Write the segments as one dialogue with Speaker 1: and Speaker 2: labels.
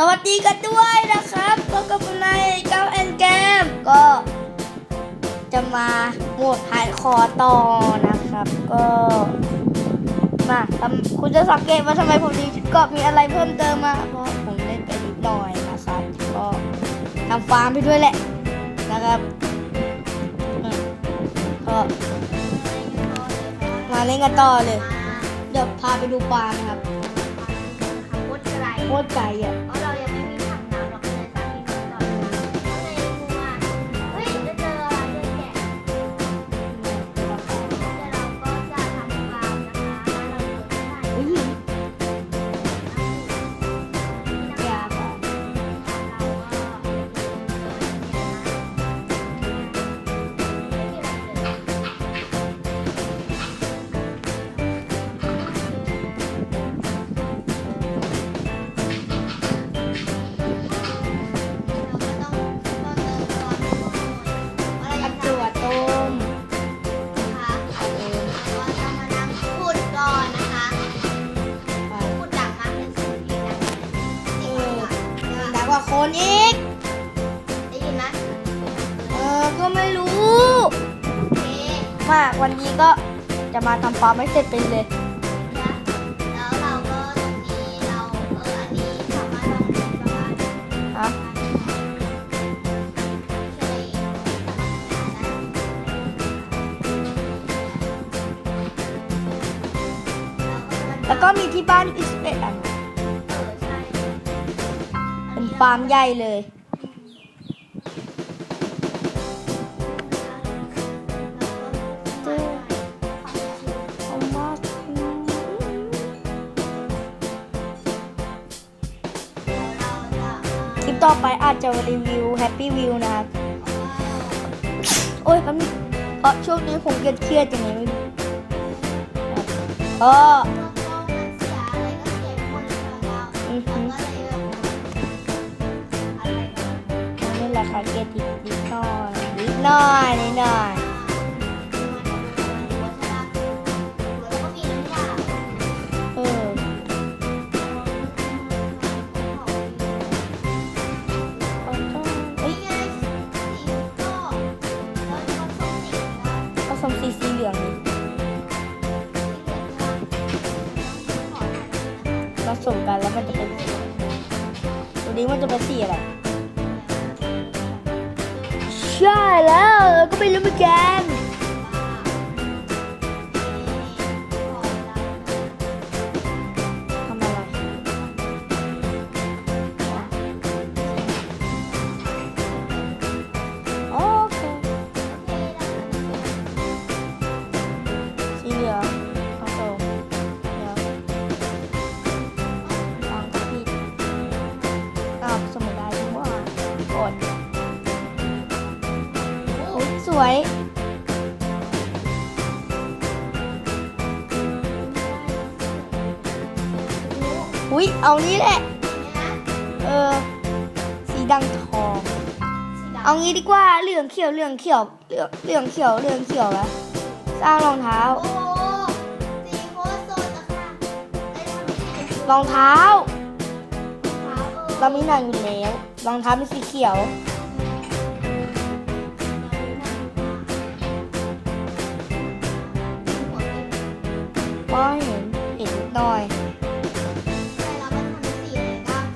Speaker 1: สวัสดีกันด้วยนะครับก็กับผมในเก้าแอนเกมก็จะมาโหมดหายคอต่อนะครับ ก็มาทำคุณจะสังเกตว่าทำไมผมดีก็มีอะไรเพิ่มเติมมาเพราะผมเล่นไปนิดหน่อยนะครับ ก็ทำฟาร์มไปด้วยแหละนะครับอืมก็มาเล่นกันต่อเลย เดี๋ยวพาไปดูปลานะครับ
Speaker 2: ขับรถไกล
Speaker 1: โคตรไกลอะ
Speaker 2: มาก วันนี้ก็จะมา
Speaker 1: ทำฟาร์มให้เสร็จไปเลย
Speaker 2: แล้วเราก็ตรงนี้เราเอออันนี้สามารถลองเป็นประมาณ
Speaker 1: ฮะ
Speaker 2: ใช่ได้
Speaker 1: แล้วก็มีที่บ้านอีกสิบเอ็ดอัน
Speaker 2: เออใช่
Speaker 1: เป็นฟาร์มใหญ่เลย ต่อไปอาจจะรีวิวแฮปปี้วิวนะครับ โอ้ยแป๊บนึงเพราะช่วงนี้ผมเครียดๆอย่างนี้ไม่รู้ก็นี่แหละค่ะเกียรตินิดหน่อยนิดหน่อยนิดหน่อย มสีสีเหลืองนี่ผสมกันแล้วมันจะเป็นสีตัวนี้มันจะเป็นสีอะไร ใช่แล้วก็ไม่รู้เหมือนกัน วยอุ้ยเอานี้แหละ เออ สีดังทอง เอางี้ดีกว่า เหลืองเขียว เหลืองเขียว เหลืองเหลืองเขียว เหลืองเขียวแล้วสร้างรองเท้า
Speaker 2: โอ้สีโคตรสดอะค่ะได้ทำให้เห็น
Speaker 1: รองเท้า
Speaker 2: เท้าเออ
Speaker 1: เรามีหนังอยู่แล้ว รองเท้าเป็นสีเขียว ก็เห็นเห็นนิดหน่อย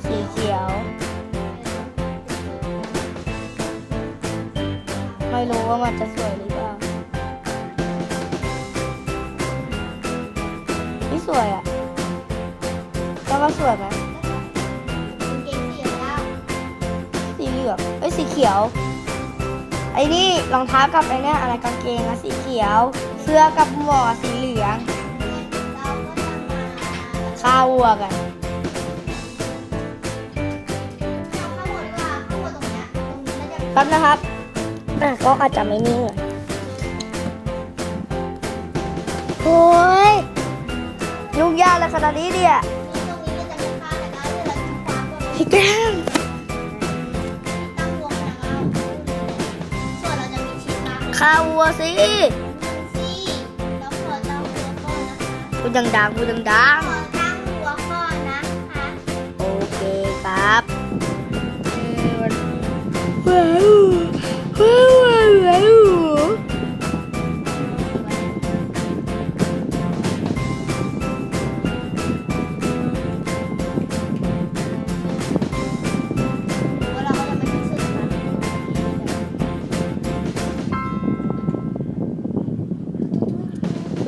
Speaker 1: สีเขียว ไม่รู้ว่ามันจะสวยหรือเปล่าไม่สวยอะก็ว่าสวยไหมสีเหลืองเอ้ยสีเขียวไอ้นี่รองเท้ากับไอ้เนี่ยอะไรกางเกงอะสีเขียว เสื้อกับหมวกสีเหลือง ข้าววัวกัน แป๊บนะครับ อะก็อาจจะไม่นิ่งอะโอ้ยยุ่งยากเลยขนาดนี้เดียพี่แก้มข้าววัวสิ พูดดังๆพูดดัง
Speaker 2: ขอตั้งหัวข้อนะคะ
Speaker 1: ๆ ว้วว้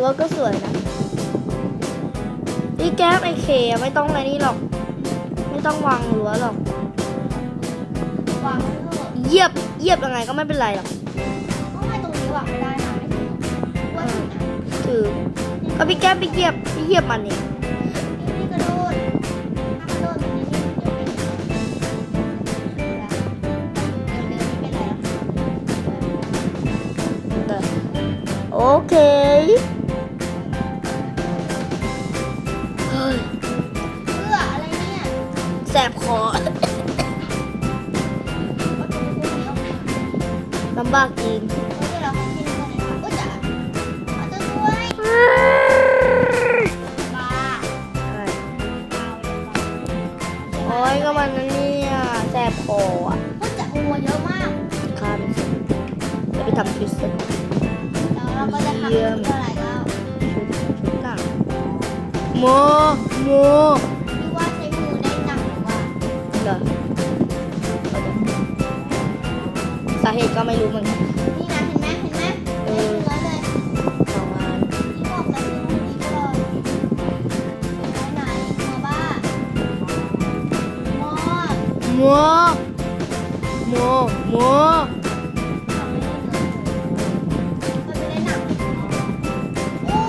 Speaker 1: รถก็สวยนะ นี่แก๊ปไอเคไม่ต้องอะไรนี่หรอก ไม่ต้องวางรั้วหรอก
Speaker 2: วาง เถอะ
Speaker 1: เหยียบเหยียบยังไงก็ไม่เป็นไรหรอก
Speaker 2: ทำไมตรงนี้วางไม่ได้นะไม่ถึงว่าถึงนะ
Speaker 1: คือก็พี่แก้มไปเหยียบพี่เหยียบมันนี่
Speaker 2: นี่กระโดดถ้ากระโดดมันนี่เดี๋ยวเป็นเดี๋ยวเป็นไรหรอก
Speaker 1: โอเคเฮ้ย
Speaker 2: เพื่ออะไรเนี่ย
Speaker 1: แสบคอ บากจริง
Speaker 2: เฮ้ยเราของกินกันเลยค่ะอุ้ยจ๋าเอยปลาเอาเลยปลา
Speaker 1: โอ้ยก็มันนั่นเนี่ยแสบคออะ
Speaker 2: อุ้ยจ๋าโอเยอะมาก
Speaker 1: จะไปทำชุดเสร็จ
Speaker 2: เราก็จะทำเท่าไร่ก็
Speaker 1: ชุดหนังโมโม สาเหตุก็ไม่รู้เหมือนกัน
Speaker 2: นี่นะเห็นไหมเห็นไหม
Speaker 1: เอ
Speaker 2: เนื้
Speaker 1: อ
Speaker 2: อเลย
Speaker 1: สองอัน
Speaker 2: พี่บอกแล้วซื้อพวกนี้ก่อนไหนไหนมาบ้าหม้อ
Speaker 1: โมโมโม
Speaker 2: มันไม่ได้หนักโอ้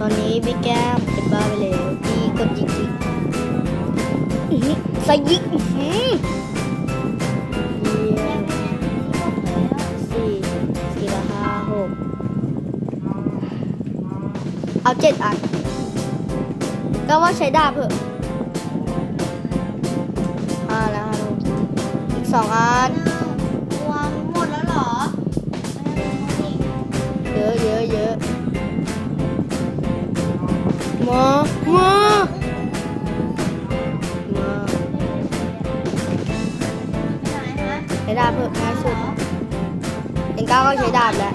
Speaker 1: ตอนนี้พี่แก้มเป็นบ้าไปแล้วพี่กดยิงยิงอื้อหือใส่ยิง เอาเจ็ดอัน ก็ว่าใช้ดาบเถอะห้าแล้วห้าลูกอีกสองอัน
Speaker 2: วางหมดแล้วเหรอ
Speaker 1: เยอะเยอะเยอะมามามาใช้ดาบเถอะง่ายสุดเอ็งก้าวก็ใช้ดาบแล้ว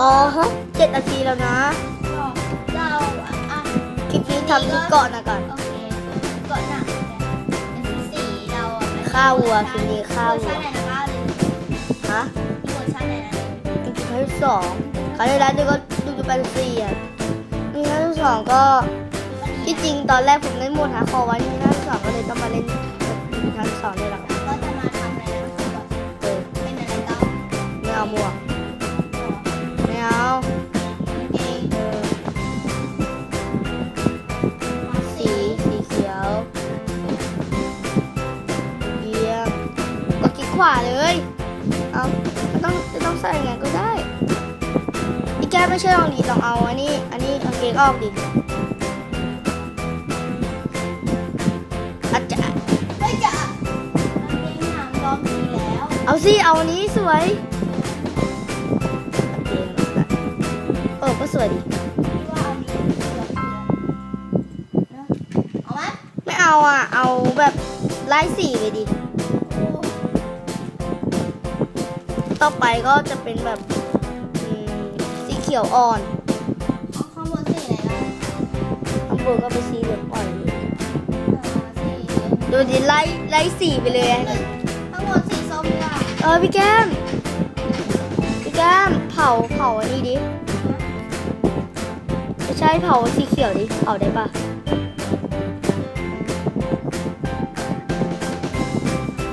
Speaker 2: อ๋อ
Speaker 1: ฮะเจ็ดนาทีแล้วนะ
Speaker 2: เราอะ
Speaker 1: คลิปนี้ทำที่เกาะนะก่อน
Speaker 2: โอเคก่อนหนักเป็นสีเราอะ
Speaker 1: ข้าววัวคืนนี้ข้าววัว
Speaker 2: เวอร์ชันไหนนะบ้าเลย
Speaker 1: ฮะ
Speaker 2: มีเวอร์ชันไหนนะ
Speaker 1: จริงๆครั้งที่สองครั้งที่แล้วนี่ก็ดูจะเป็นสี่อะนี่ครั้งที่สองก็ที่จริงตอนแรกผมเล่นโหมดหาคอไว้นี่ครั้งที่สองก็เลยต้องมาเล่นครั้งที่สองนี่แหละ
Speaker 2: ก็จะมาทำอะไรนะคือแบบ
Speaker 1: เออ
Speaker 2: เป็นอะไรก็
Speaker 1: ไม่เอาหมวกไม่ เอา
Speaker 2: เอง
Speaker 1: เออสีสีเขียวเยี่ยมก็คลิกขวาเลย เอาไม่ต้องไม่ต้องใส่ไงก็ได้พี่แก้ไม่ใช่ลองดีลองเอาอันนี้อันนี้กางเกงออกดิอาจจะ
Speaker 2: เฮ้ยจะเองหางย้อมสีแล้ว
Speaker 1: เอาสิเอาอันนี้สวย สวยดิ
Speaker 2: พี่ว่าเอาดีย้อมสีแล้วเอาไหม
Speaker 1: ไม่เอาอะ เอาแบบไล่สีเลยดิ
Speaker 2: โอ้
Speaker 1: ต่อไปก็จะเป็นแบบอืมสีเขียวอ่อน
Speaker 2: เอาข้างบนสีอะไรล่ะ
Speaker 1: ข้างบนก็เป็นสีเหลืองอ่อนเลย
Speaker 2: เออสี
Speaker 1: ดูดิไล่ไล่สีไปเลย
Speaker 2: ข้างบนสีส้มดีกว่า
Speaker 1: เออพี่แก้มพี่แก้มเผาเผาอันนี้ดิไม่ ใช่เผาสีเขียวดิเผาได้ปะ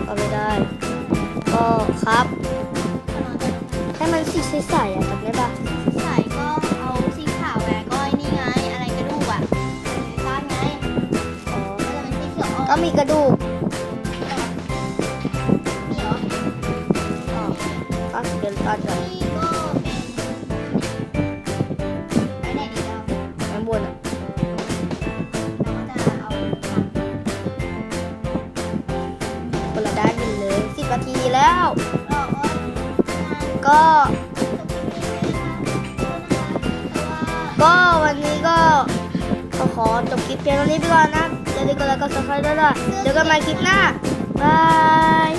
Speaker 1: เอาไม่ได้ ก็ครับ ให้มันสีใสๆอะจำได้ปะ
Speaker 2: ใส่ก็เอาสีขาวแหวนก็ไอ้นี่ไง อะไรกระดูกอะด้านไง
Speaker 1: อ๋อ
Speaker 2: ก็จะเป็นสีเขียวอ่อน
Speaker 1: ก็มีกระดูก
Speaker 2: นี่เหรอ
Speaker 1: อ๋อก็เป็นตอนแบบ
Speaker 2: นี่ก็ แล้ว ก็
Speaker 1: ก็วั
Speaker 2: นนี้
Speaker 1: ก็ขอจบคลิปเพียงเท่านี้ไปก่อนนะอย่าลืมกดไลค์กดซับสไครต์ด้วยนะเจอกันใหม่คลิปหน้าบาย